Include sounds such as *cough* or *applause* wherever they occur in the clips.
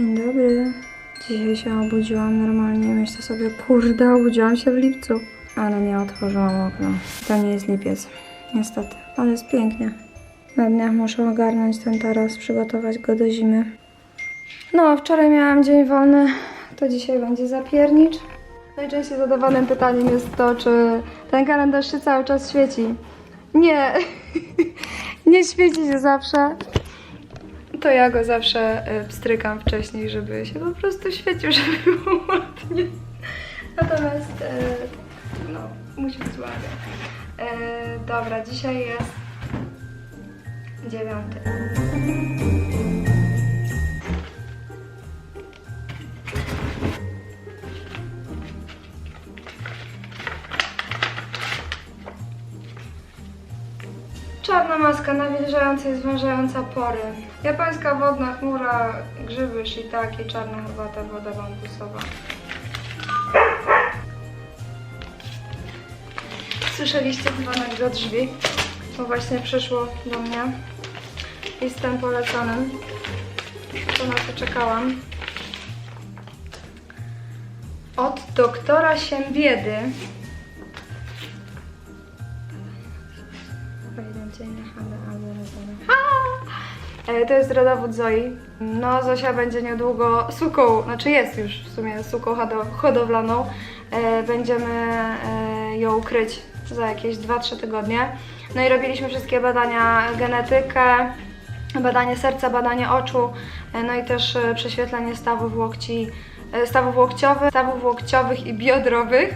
Dzień dobry. Dzisiaj się obudziłam normalnie. Myślę sobie, kurde, obudziłam się w lipcu. Ale nie otworzyłam okna. To nie jest lipiec. Niestety. Ale jest pięknie. Na dniach muszę ogarnąć ten taras, przygotować go do zimy. No, wczoraj miałam dzień wolny, to dzisiaj będzie zapiernicz. Najczęściej zadawanym pytaniem jest to, czy ten kalendarz się cały czas świeci. Nie, *laughs* nie świeci się zawsze. To ja go zawsze y, pstrykam wcześniej, żeby się po prostu świecił, *laughs* żeby było ładnie. Natomiast, y, no, musi być ładnie. Y, dobra, dzisiaj jest dziewiąty. Maska nawilżająca i zwężająca pory. Japońska wodna chmura, grzyby, shiitake, czarna herbata, woda bambusowa. Słyszeliście dzwonek do drzwi? To właśnie przyszło do mnie. Listem poleconym. To na to czekałam. Od doktora Siembiedy. To jest rodowód Zoi. No, Zosia będzie niedługo suką, znaczy jest już w sumie suką hodo- hodowlaną. E, Będziemy e, ją kryć za jakieś 2-3 tygodnie. No i robiliśmy wszystkie badania, genetykę, badanie serca, badanie oczu, e, no i też e, prześwietlenie stawów łokci, e, stawów łokciowych, stawów łokciowych i biodrowych.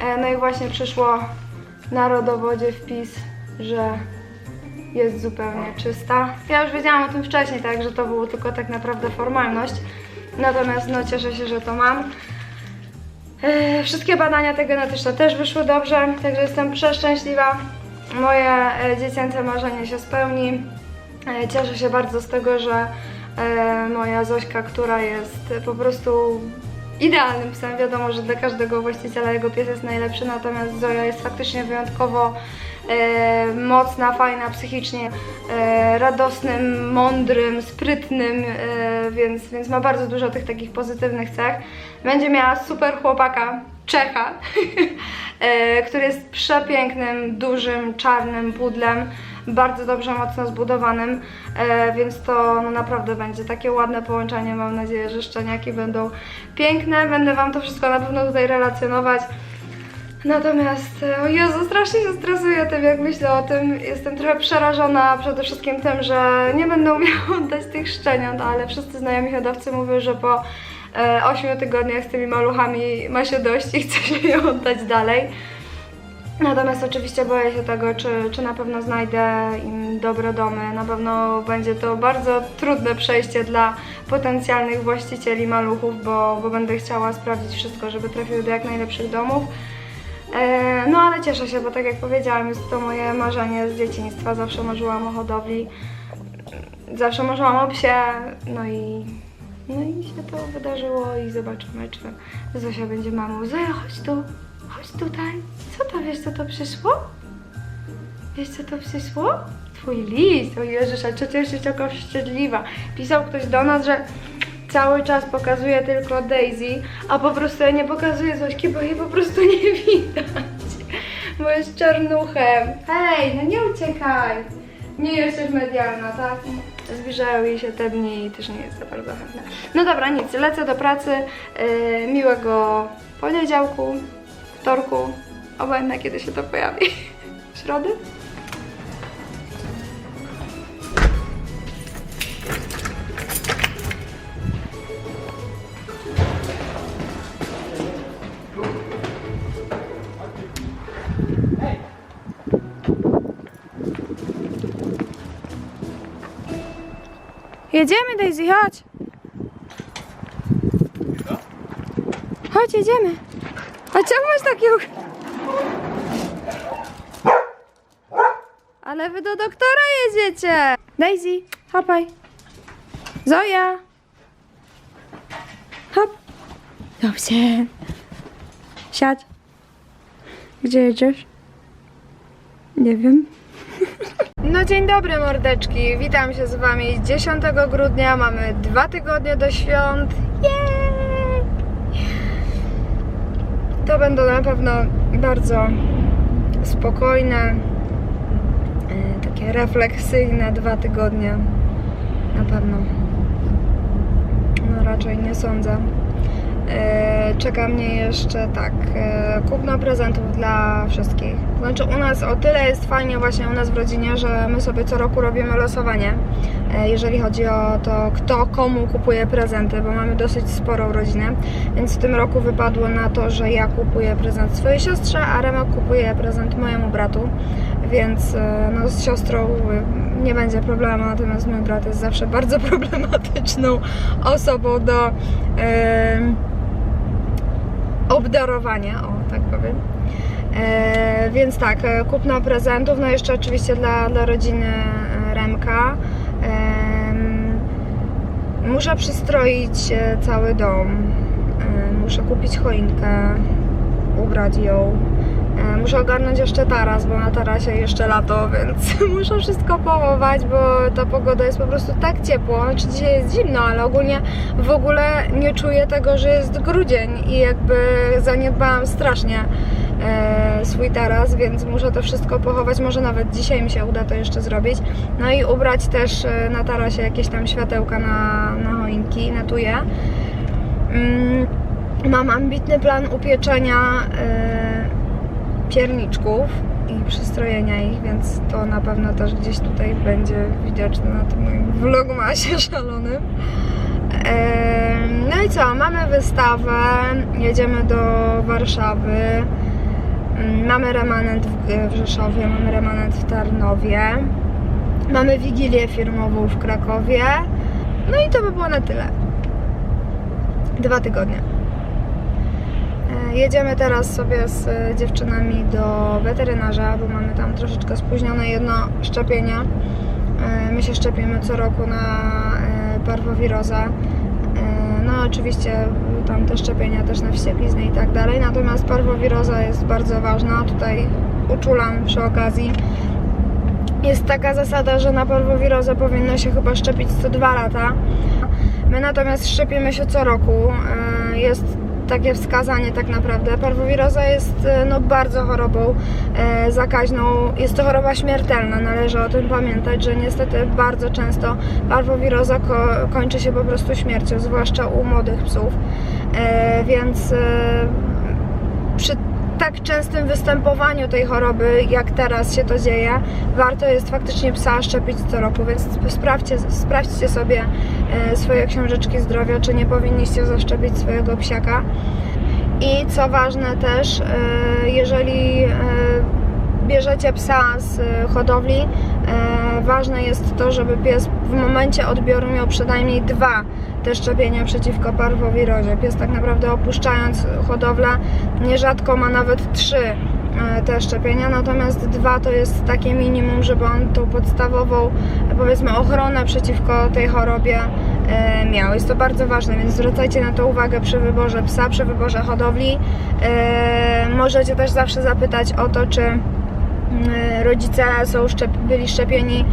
E, No i właśnie przyszło na rodowodzie wpis, że jest zupełnie czysta. Ja już wiedziałam o tym wcześniej, tak, że to było tylko tak naprawdę formalność. Natomiast no cieszę się, że to mam. E, Wszystkie badania te genetyczne też wyszły dobrze, także jestem przeszczęśliwa. Moje e, dziecięce marzenie się spełni. E, Cieszę się bardzo z tego, że e, moja Zośka, która jest po prostu idealnym psem, wiadomo, że dla każdego właściciela jego pies jest najlepszy, natomiast Zoja jest faktycznie wyjątkowo mocna, fajna psychicznie, e, radosnym, mądrym, sprytnym, e, więc, więc ma bardzo dużo tych takich pozytywnych cech. Będzie miała super chłopaka, Czecha, *laughs* e, który jest przepięknym, dużym, czarnym pudlem, bardzo dobrze, mocno zbudowanym, e, więc to no, naprawdę będzie takie ładne połączenie. Mam nadzieję, że szczeniaki będą piękne. Będę Wam to wszystko na pewno tutaj relacjonować. Natomiast, e, o Jezu, strasznie się stresuję tym, jak myślę o tym. Jestem trochę przerażona przede wszystkim tym, że nie będę umiała *laughs* oddać tych szczeniąt, ale wszyscy znajomi hodowcy mówią, że po e, 8 tygodniach z tymi maluchami ma się dość i chce się je oddać dalej. Natomiast oczywiście boję się tego, czy, czy na pewno znajdę im dobre domy. Na pewno będzie to bardzo trudne przejście dla potencjalnych właścicieli maluchów, bo, bo będę chciała sprawdzić wszystko, żeby trafiły do jak najlepszych domów. E, No ale cieszę się, bo tak jak powiedziałam, jest to moje marzenie z dzieciństwa. Zawsze marzyłam o hodowli, zawsze marzyłam o psie, no i, no i się to wydarzyło i zobaczymy, czy Zosia będzie mamą. Zoja, chodź tu, chodź tutaj. Co to, wiesz co to przyszło? Wiesz co to przyszło? Twój list, o Jezus, a przecież jesteś taka wściekliwa. Pisał ktoś do nas, że cały czas pokazuje tylko Daisy, a po prostu ja nie pokazuję Zośki, bo jej po prostu nie *laughs* widać. Bo jest czarnuchem. Hej, no nie uciekaj. Nie jesteś medialna, tak? Zbliżają jej się te dni i też nie jest za bardzo chętna. No dobra, nic, lecę do pracy. Yy, miłego poniedziałku, wtorku, obojętnie kiedy się to pojawi. *laughs* Środy? Jedziemy, Daisy, chodź. Chodź, jedziemy. A czemu masz takiego... Ale wy do doktora jedziecie. Daisy, hopaj. Zoja. Hop. Dobrze. Siadź. Gdzie jedziesz? Nie wiem. No dzień dobry mordeczki, witam się z wami 10 grudnia, mamy dwa tygodnie do świąt. Jej! To będą na pewno bardzo spokojne, e, takie refleksyjne dwa tygodnie. Na pewno. No raczej nie sądzę. E, Czeka mnie jeszcze tak, e, kupno prezentów dla wszystkich. Znaczy u nas o tyle jest fajnie właśnie u nas w rodzinie, że my sobie co roku robimy losowanie, e, jeżeli chodzi o to, kto komu kupuje prezenty, bo mamy dosyć sporą rodzinę, więc w tym roku wypadło na to, że ja kupuję prezent swojej siostrze, a Remek kupuje prezent mojemu bratu, więc no, z siostrą nie będzie problemu, natomiast mój brat jest zawsze *laughs* bardzo problematyczną osobą do... em, obdarowania, o tak powiem. E, więc tak, e, kupno prezentów, no jeszcze oczywiście dla, dla rodziny e, Remka. Em, muszę przystroić e, cały dom. E, muszę kupić choinkę, ubrać ją. E, Muszę ogarnąć jeszcze taras, bo na tarasie jeszcze lato, *laughs* więc muszę wszystko połować, bo ta pogoda jest po prostu tak ciepło. Znaczy dzisiaj jest zimno, ale ogólnie w ogóle nie czuję tego, że jest grudzień i jakby zaniedbałam strasznie e, swój taras, więc muszę to wszystko pochować. Może nawet dzisiaj mi się uda to jeszcze zrobić. No i ubrać też e, na tarasie jakieś tam światełka na, na choinki, na tuje. Mm, mam ambitny plan upieczenia pierniczków i przystrojenia ich, więc to na pewno też gdzieś tutaj będzie widoczne na tym moim vlogmasie *laughs* szalonym. No i co, mamy wystawę, jedziemy do Warszawy, Mm, mamy remanent w Rzeszowie, mamy remanent w Tarnowie, mamy wigilię firmową w Krakowie, no i to by było na tyle. Dwa tygodnie. Jedziemy teraz sobie z e, dziewczynami do weterynarza, bo mamy tam troszeczkę spóźnione jedno szczepienie. E, My się szczepimy co roku na parwowirozę. E, No oczywiście tam te szczepienia też na wścieklizny i tak dalej, natomiast parwowiroza jest bardzo ważna. Tutaj uczulam przy okazji. Jest taka zasada, że na parwowirozę powinno się chyba szczepić co dwa lata. My natomiast szczepimy się co roku. Jest takie wskazanie tak naprawdę. Parwowiroza jest e, no, bardzo chorobą e, zakaźną. Jest to choroba śmiertelna, należy o tym pamiętać, że niestety bardzo często parwowiroza ko kończy się po prostu śmiercią, zwłaszcza u młodych psów. E, Więc e, przy tak częstym występowaniu tej choroby, jak teraz się to dzieje, warto jest faktycznie psa szczepić co roku, więc sprawdźcie, sprawdźcie sobie e, swoje książeczki zdrowia, czy nie powinniście zaszczepić swojego psiaka. I co ważne też, e, jeżeli e, bierzecie psa z hodowli, ważne jest to, żeby pies w momencie odbioru miał przynajmniej dwa te szczepienia przeciwko parwowirozie. Pies tak naprawdę opuszczając hodowlę nierzadko ma nawet trzy e, te szczepienia, natomiast dwa to jest takie minimum, żeby on tą podstawową, powiedzmy, ochronę przeciwko tej chorobie e, miał. Jest to bardzo ważne, więc zwracajcie na to uwagę przy wyborze psa, przy wyborze hodowli. E, Możecie też zawsze zapytać o to, czy rodzice są szczep, byli szczepieni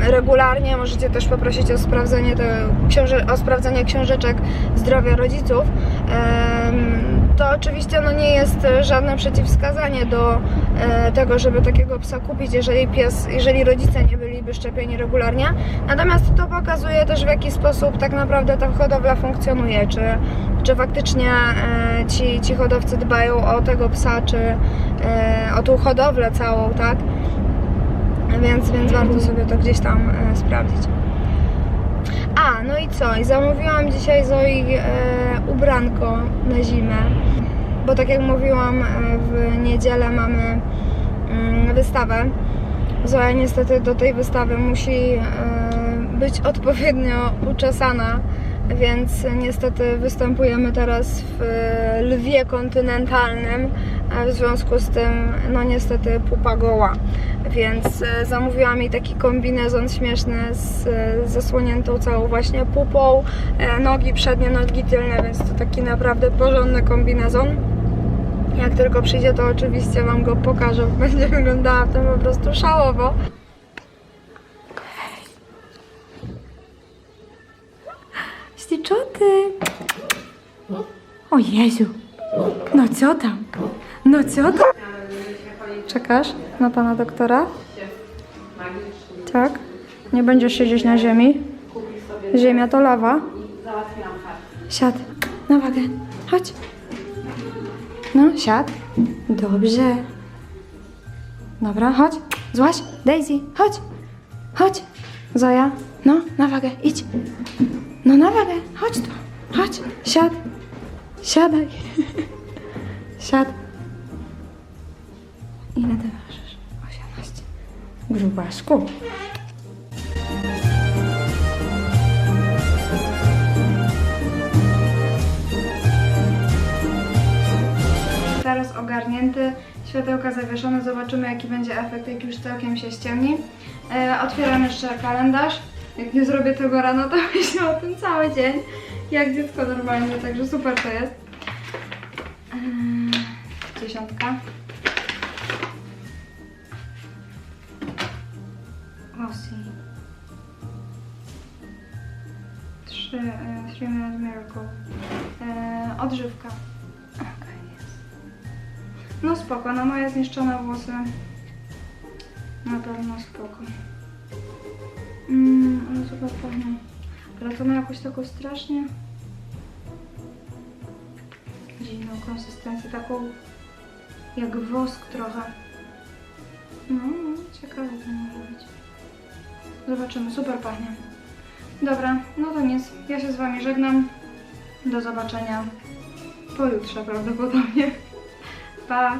regularnie. Możecie też poprosić o sprawdzenie, te, o sprawdzenie książeczek zdrowia rodziców. To oczywiście no, nie jest żadne przeciwwskazanie do e, tego, żeby takiego psa kupić, jeżeli pies, jeżeli rodzice nie byliby szczepieni regularnie. Natomiast to pokazuje też w jaki sposób tak naprawdę ta hodowla funkcjonuje, czy, czy faktycznie e, ci, ci hodowcy dbają o tego psa, czy e, o tą hodowlę całą, tak? Więc, więc warto sobie to gdzieś tam e, sprawdzić. A, no i co? I zamówiłam dzisiaj Zoi ubranko na zimę, bo tak jak mówiłam, w niedzielę mamy mm, wystawę. Zoja niestety do tej wystawy musi być odpowiednio uczesana, więc niestety występujemy teraz w e, lwie kontynentalnym, a w związku z tym, no niestety pupa goła. Więc e, zamówiłam jej taki kombinezon śmieszny z e, zasłoniętą całą właśnie pupą, e, nogi przednie, nogi tylne, więc to taki naprawdę porządny kombinezon. Jak tylko przyjdzie, to oczywiście Wam go pokażę. *laughs* Będzie wyglądała to po prostu szałowo. Śliczoty. O Jezu. No co tam? No co tam? Czekasz na pana doktora? Tak. Nie będziesz siedzieć na ziemi. Ziemia to lawa. Siad. Na wagę. Chodź. No, siad. Dobrze. Dobra, chodź. Złaś. Daisy, chodź. Chodź. Zoja. No, na wagę. Idź. No, na wagę. Chodź tu. Chodź. Siad. Siadaj. *laughs* Siad. Ile ty ważysz? 18. Grubaszku. Teraz ogarnięty, światełka zawieszone, zobaczymy jaki będzie efekt, jak już całkiem się ściemni. E, otwieram jeszcze kalendarz. Jak nie zrobię tego rano, to *laughs* myślę o tym cały dzień, jak dziecko normalnie, także super to jest. E, dziesiątka. Rosji. Trzy, three Minute Miracle. Odżywka. No spoko, na moje zniszczone włosy na pewno spoko. Mmm, super pachnie. Ale to ma taką strasznie dziwną konsystencję, taką jak wosk trochę. No, no, ciekawe to może być. Zobaczymy, super pachnie. Dobra, no to nic. Ja się z Wami żegnam. Do zobaczenia pojutrze prawdopodobnie. Pa!